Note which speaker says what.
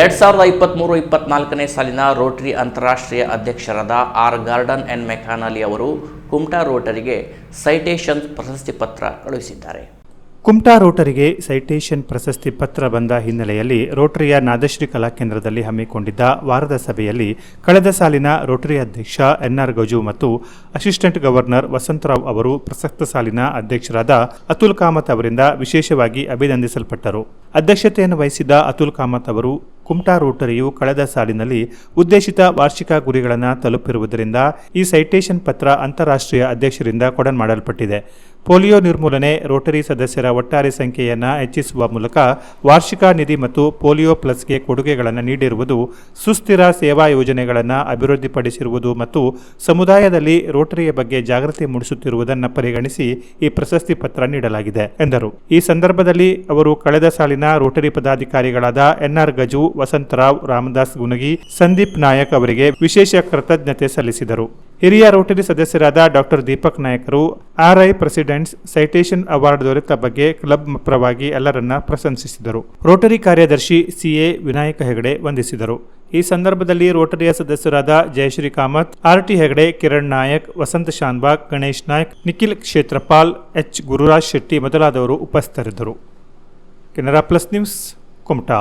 Speaker 1: ಎರಡು ಸಾವಿರದ ಇಪ್ಪತ್ತ್ಮೂರು ಇಪ್ಪತ್ನಾಲ್ಕನೇ ಸಾಲಿನ ರೋಟರಿ ಅಂತಾರಾಷ್ಟ್ರೀಯ ಅಧ್ಯಕ್ಷರಾದ ಆರ್ ಗಾರ್ಡನ್ ಎನ್ ಮೆಕಾನಲಿ ಅವರು ಕುಮ್ಟಾ ರೋಟರಿಗೆ ಸೈಟೇಷನ್ ಪ್ರಶಸ್ತಿ ಪತ್ರ ಕಳುಹಿಸಿದ್ದಾರೆ.
Speaker 2: ಕುಮ್ಟಾ ರೋಟರಿಗೆ ಸೈಟೇಷನ್ ಪ್ರಶಸ್ತಿ ಪತ್ರ ಬಂದ ಹಿನ್ನೆಲೆಯಲ್ಲಿ ರೋಟರಿಯ ನಾದಶ್ರೀ ಕಲಾ ಕೇಂದ್ರದಲ್ಲಿ ಹಮ್ಮಿಕೊಂಡಿದ್ದ ವಾರದ ಸಭೆಯಲ್ಲಿ ಕಳೆದ ಸಾಲಿನ ರೋಟರಿ ಅಧ್ಯಕ್ಷ ಎನ್ಆರ್ ಗಜು ಮತ್ತು ಅಸಿಸ್ಟೆಂಟ್ ಗವರ್ನರ್ ವಸಂತರಾವ್ ಅವರು ಪ್ರಸಕ್ತ ಸಾಲಿನ ಅಧ್ಯಕ್ಷರಾದ ಅತುಲ್ ಕಾಮತ್ ಅವರಿಂದ ವಿಶೇಷವಾಗಿ ಅಭಿನಂದಿಸಲ್ಪಟ್ಟರು. ಅಧ್ಯಕ್ಷತೆಯನ್ನು ವಹಿಸಿದ್ದ ಅತುಲ್ ಕಾಮತ್ ಅವರು ಕುಮ್ಟಾ ರೋಟರಿಯು ಕಳೆದ ಸಾಲಿನಲ್ಲಿ ಉದ್ದೇಶಿತ ವಾರ್ಷಿಕ ಗುರಿಗಳನ್ನು ತಲುಪಿರುವುದರಿಂದ ಈ ಸೈಟೇಷನ್ ಪತ್ರ ಅಂತಾರಾಷ್ಟ್ರೀಯ ಅಧ್ಯಕ್ಷರಿಂದ ಕೊಡಮಾಡಲ್ಪಟ್ಟಿದೆ ಪೋಲಿಯೋ ನಿರ್ಮೂಲನೆ, ರೋಟರಿ ಸದಸ್ಯರ ಒಟ್ಟಾರೆ ಸಂಖ್ಯೆಯನ್ನು ಹೆಚ್ಚಿಸುವ ಮೂಲಕ ವಾರ್ಷಿಕ ನಿಧಿ ಮತ್ತು ಪೋಲಿಯೋ ಪ್ಲಸ್ಗೆ ಕೊಡುಗೆಗಳನ್ನು ನೀಡಿರುವುದು, ಸುಸ್ಥಿರ ಸೇವಾ ಯೋಜನೆಗಳನ್ನು ಅಭಿವೃದ್ಧಿಪಡಿಸಿರುವುದು ಮತ್ತು ಸಮುದಾಯದಲ್ಲಿ ರೋಟರಿಯ ಬಗ್ಗೆ ಜಾಗೃತಿ ಮೂಡಿಸುತ್ತಿರುವುದನ್ನು ಪರಿಗಣಿಸಿ ಈ ಪ್ರಶಸ್ತಿ ಪತ್ರ ನೀಡಲಾಗಿದೆ, ಎಂದರು. ಈ ಸಂದರ್ಭದಲ್ಲಿ ಅವರು ಕಳೆದ ಸಾಲಿನ ರೋಟರಿ ಪದಾಧಿಕಾರಿಗಳಾದ ಎನ್ಆರ್ ಗಜು ವಸಂತರಾವ್ ರಾಮದಾಸ್ ಗುನಗಿ ಸಂದೀಪ್ ನಾಯಕ್ ಅವರಿಗೆ ವಿಶೇಷ ಕೃತಜ್ಞತೆ ಸಲ್ಲಿಸಿದರು. ಹಿರಿಯ ರೋಟರಿ ಸದಸ್ಯರಾದ ಡಾಕ್ಟರ್ ದೀಪಕ್ ನಾಯಕರು ಆರ್ಐ ಪ್ರೆಸಿಡೆಂಟ್ಸ್ ಸೈಟೇಷನ್ ಅವಾರ್ಡ್ ದೊರೆತ ಬಗ್ಗೆ ಕ್ಲಬ್ ಪರವಾಗಿ ಎಲ್ಲರನ್ನ ಪ್ರಶಂಸಿಸಿದರು. ರೋಟರಿ ಕಾರ್ಯದರ್ಶಿ ಸಿಎ ವಿನಾಯಕ ಹೆಗಡೆ ವಂದಿಸಿದರು. ಈ ಸಂದರ್ಭದಲ್ಲಿ ರೋಟರಿಯ ಸದಸ್ಯರಾದ ಜಯಶ್ರೀ ಕಾಮತ್, ಆರ್ಟಿ ಹೆಗಡೆ, ಕಿರಣ್ ನಾಯಕ್, ವಸಂತ ಶಾನ್ಬಾಗ್, ಗಣೇಶ್ ನಾಯಕ್, ನಿಖಿಲ್ ಕ್ಷೇತ್ರಪಾಲ್, ಎಚ್. ಗುರುರಾಜ್ ಶೆಟ್ಟಿ ಮೊದಲಾದವರು ಉಪಸ್ಥಿತರಿದ್ದರು. Canara plus news Kumta.